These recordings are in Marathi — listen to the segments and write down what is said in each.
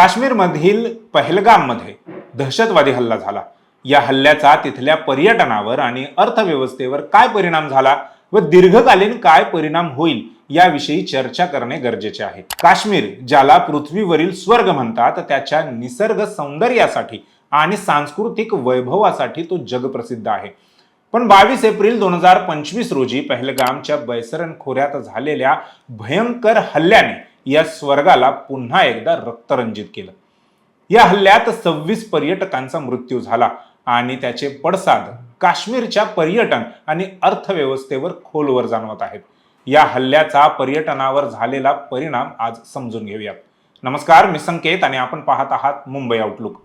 काश्मीरमधील पहलगाममध्ये दहशतवादी हल्ला झाला. या हल्ल्याचा तिथल्या पर्यटनावर आणि अर्थव्यवस्थेवर काय परिणाम झाला व दीर्घकालीन काय परिणाम होईल याविषयी चर्चा करणे गरजेचे आहे. काश्मीर ज्याला पृथ्वीवरील स्वर्ग म्हणतात त्याच्या निसर्ग सौंदर्यासाठी आणि सांस्कृतिक वैभवासाठी तो जगप्रसिद्ध आहे. पण बावीस एप्रिल दोन हजार पंचवीस रोजी पहलगामच्या बैसरन खोऱ्यात झालेल्या भयंकर हल्ल्याने या स्वर्गाला पुन्हा एकदा रक्तरंजित केलं. या हल्ल्यात सव्वीस पर्यटकांचा मृत्यू झाला आणि त्याचे पडसाद काश्मीरच्या पर्यटन आणि अर्थव्यवस्थेवर खोलवर जाणवत आहेत. या हल्ल्याचा पर्यटनावर झालेला परिणाम आज समजून घेऊयात. नमस्कार मी संकेत आणि आपण पाहत आहात मुंबई आउटलुक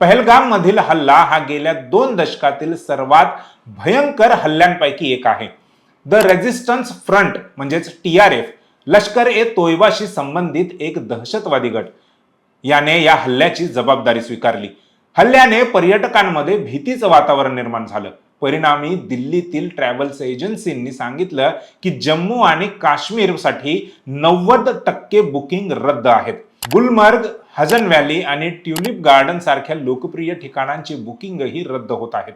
पहलगाम मधील हल्ला हा गेल्या दोन दशकातील सर्वात भयंकर हल्ल्यांपैकी एक आहे. द रेझिस्टन्स फ्रंट म्हणजेच टी आर एफ लष्कर ए तोयबाशी संबंधित एक दहशतवादी गट. याने या हल्ल्याची जबाबदारी स्वीकारली. हल्ल्याने पर्यटकांमध्ये भीतीचं वातावरण निर्माण झालं. परिणामी दिल्लीतील ट्रॅव्हल्स एजन्सींनी सांगितलं की जम्मू आणि काश्मीरसाठी नव्वद टक्के बुकिंग रद्द आहेत. गुलमर्ग हजन व्हॅली आणि ट्युलिप गार्डन सारख्या लोकप्रिय ठिकाणांची बुकिंगही रद्द होत आहेत.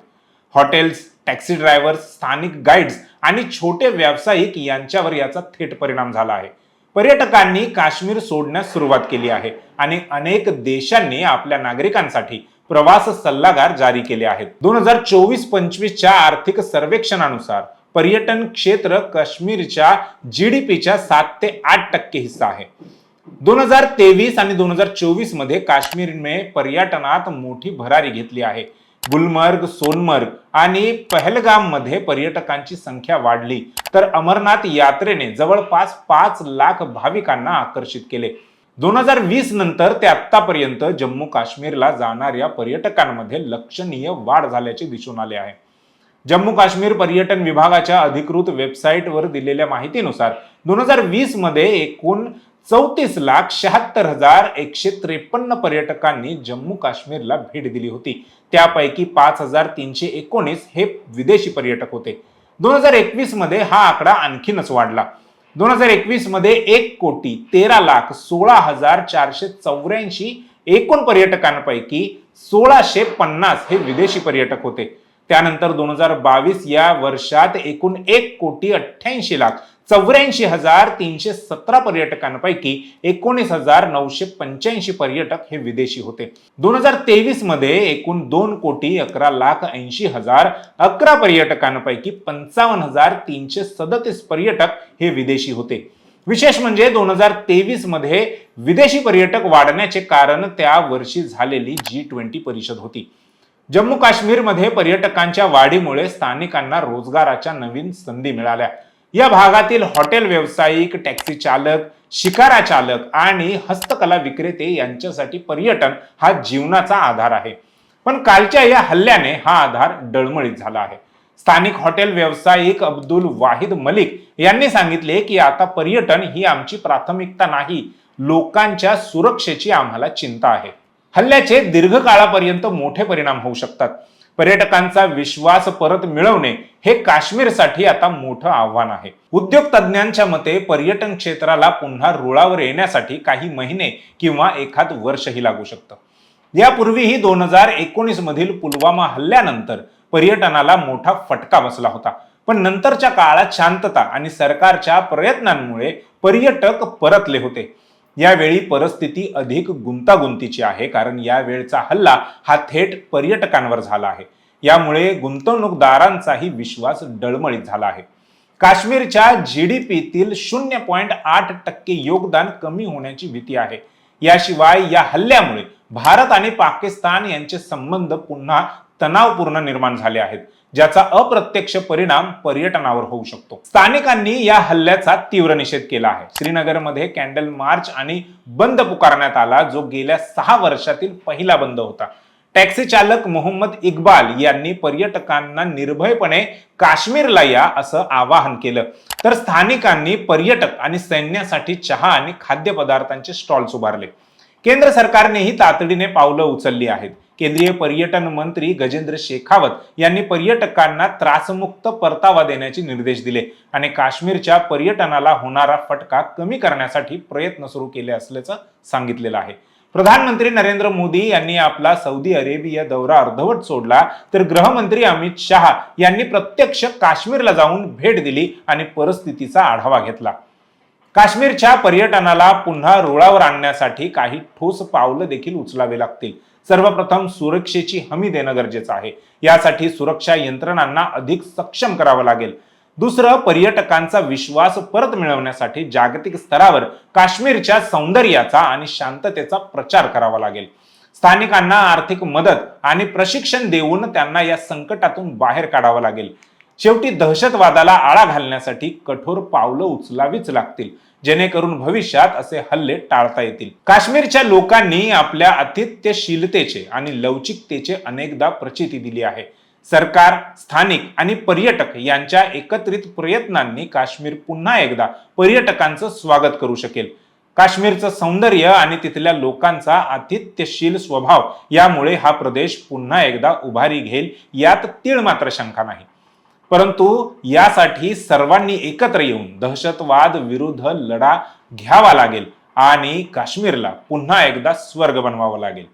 हॉटेल्स टॅक्सी ड्रायव्हर्स स्थानिक गाईड्स आणि छोटे व्यावसायिक यांच्यावर याचा थेट परिणाम झाला आहे. पर्यटकांनी काश्मीर सोडण्यास सुरुवात केली आहे आणि अनेक देशांनी आपल्या नागरिकांसाठी प्रवास सल्लागार जारी केले आहेत. दोन हजार चोवीस पंचवीसच्या आर्थिक सर्वेक्षणानुसार पर्यटन क्षेत्र काश्मीरच्या जीडीपीच्या सात ते आठ टक्के हिस्सा आहे. दोन हजार तेवीस आणि दोन हजार चोवीसमध्ये काश्मीरने पर्यटनात मोठी भरारी घेतली आहे. गुलमर्ग सोनमर्ग आणि पहलगाममध्ये पर्यटकांची संख्या वाढली. तर अमरनाथ यात्रेने जवळपास पाच लाख भाविकांना आकर्षित केले. दोन हजार वीस नंतर ते आत्तापर्यंत जम्मू काश्मीरला जाणाऱ्या पर्यटकांमध्ये लक्षणीय वाढ झाल्याचे दिसून आले आहे. जम्मू काश्मीर पर्यटन विभागाच्या अधिकृत वेबसाईटवर दिलेल्या माहितीनुसार दोन हजार वीसमध्ये एकूण चौतीस लाख शहात्तर हजार एकशे त्रेपन्न पर्यटकांनी जम्मू काश्मीरला भेट दिली होती. त्यापैकी पाच हजार तीनशे एकोणीस हे विदेशी पर्यटक होते. दोन हजार एकवीसमध्ये हा आकडा आणखीनच वाढला. दोन हजार एकवीसमध्ये एक कोटी तेरा लाख सोळा हजार चारशे चौऱ्याऐंशी एकूण पर्यटकांपैकी सोळाशे पन्नास हे विदेशी पर्यटक होते. त्यानंतर दोन हजार बावीस या वर्षात एकूण एक कोटी अठ्ठ्याऐंशी लाख चौऱ्याऐंशी हजार तीनशे सतरा पर्यटकांपैकी एकोणीस हजार नऊशे पंच्याऐंशी पर्यटक हे विदेशी होते. दोन हजार तेवीसमध्ये एकूण दोन कोटी अकरा लाख ऐंशी हजार अकरा पर्यटकांपैकी पंचावन्न हजार तीनशे सदतीस पर्यटक हे विदेशी होते. विशेष म्हणजे दोन हजार तेवीसमध्ये विदेशी पर्यटक वाढण्याचे कारण त्या वर्षी झालेली जी ट्वेंटी परिषद होती. जम्मू काश्मीरमध्ये पर्यटकांच्या वाढीमुळे स्थानिकांना रोजगाराच्या नवीन संधी मिळाल्या. या भागातील हॉटेल व्यावसायिक टॅक्सी चालक शिकारा चालक आणि हस्तकला विक्रेते यांच्यासाठी पर्यटन हा जीवनाचा आधार आहे. पण कालच्या या हल्ल्याने हा आधार डळमळीत झाला आहे. स्थानिक हॉटेल व्यावसायिक अब्दुल वाहिद मलिक यांनी सांगितले की आता पर्यटन ही आमची प्राथमिकता नाही लोकांच्या सुरक्षेची आम्हाला चिंता आहे. हल्ल्याचे दीर्घकाळापर्यंत मोठे परिणाम होऊ शकतात. पर्यटकांचा विश्वास परत मिळवणे हे काश्मीरसाठी आता मोठं आव्हान आहे. उद्योग तज्ज्ञांच्या मते पर्यटन क्षेत्राला पुन्हा रुळावर येण्यासाठी काही महिने किंवा एखाद वर्षही लागू शकतं. यापूर्वीही दोन हजार एकोणीस मधील पुलवामा हल्ल्यानंतर पर्यटनाला मोठा फटका बसला होता. पण नंतरच्या काळात शांतता आणि सरकारच्या प्रयत्नांमुळे पर्यटक परतले होते. यावेळी परिस्थिती अधिक गुंतागुंतीची आहे कारण यावेळचा हल्ला हा थेट पर्यटकांवर झाला आहे. यामुळे गुंतवणूकदारांचाही विश्वास डळमळीत झाला आहे. काश्मीरच्या जी डी पीतील शून्य पॉईंट आठ टक्के योगदान कमी होण्याची भीती आहे. याशिवाय या हल्ल्यामुळे भारत आणि पाकिस्तान यांचे संबंध पुन्हा तणावपूर्ण निर्माण झाले आहेत. ज्याचा अप्रत्यक्ष परिणाम पर्यटनावर होऊ शकतो. स्थानिकांनी या हल्ल्याचा तीव्र निषेध केला आहे. श्रीनगरमध्ये कॅन्डल मार्च आणि बंद पुकारण्यात आला जो गेल्या सहा वर्षातील पहिला बंद होता. टॅक्सी चालक मोहम्मद इक्बाल यांनी पर्यटकांना निर्भयपणे काश्मीरला या असं आवाहन केलं. तर स्थानिकांनी पर्यटक आणि सैन्यासाठी चहा आणि खाद्यपदार्थांचे स्टॉल्स उभारले. केंद्र सरकारनेही तातडीने पावलं उचलली आहेत. केंद्रीय पर्यटन मंत्री गजेंद्र शेखावत यांनी पर्यटकांना त्रासमुक्त परतावा देण्याचे निर्देश दिले आणि काश्मीरच्या पर्यटनाला होणारा फटका कमी करण्यासाठी प्रयत्न सुरू केले असल्याचं सांगितलेलं आहे. प्रधानमंत्री नरेंद्र मोदी यांनी आपला सौदी अरेबिया दौरा अर्धवट सोडला तर गृहमंत्री अमित शहा यांनी प्रत्यक्ष काश्मीरला जाऊन भेट दिली आणि परिस्थितीचा आढावा घेतला. काश्मीरच्या पर्यटनाला पुन्हा रुळावर आणण्यासाठी काही ठोस पावलं देखील उचलावे लागतील. सर्वप्रथम सुरक्षेची हमी देणं गरजेचं आहे. यासाठी सुरक्षा यंत्रणांना अधिक सक्षम करावं लागेल. दुसरं पर्यटकांचा विश्वास परत मिळवण्यासाठी जागतिक स्तरावर काश्मीरच्या सौंदर्याचा आणि शांततेचा प्रचार करावा लागेल. स्थानिकांना आर्थिक मदत आणि प्रशिक्षण देऊन त्यांना या संकटातून बाहेर काढावं लागेल. शेवटी दहशतवादाला आळा घालण्यासाठी कठोर पावलं उचलावीच लागतील. जेणेकरून भविष्यात असे हल्ले टाळता येतील. काश्मीरच्या लोकांनी आपल्या आतिथ्यशीलतेचे आणि लवचिकतेचे अनेकदा प्रचिती दिली आहे. सरकार स्थानिक आणि पर्यटक यांच्या एकत्रित प्रयत्नांनी काश्मीर पुन्हा एकदा पर्यटकांचं स्वागत करू शकेल. काश्मीरचं सौंदर्य आणि तिथल्या लोकांचा आतिथ्यशील स्वभाव यामुळे हा प्रदेश पुन्हा एकदा उभारी घेईल यात तीळ मात्र शंका नाही. परंतु यासाठी सर्वांनी एकत्र येऊन दहशतवाद विरुद्ध लढा घ्यावा लागेल आणि काश्मीरला पुन्हा एकदा स्वर्ग बनवावा लागेल.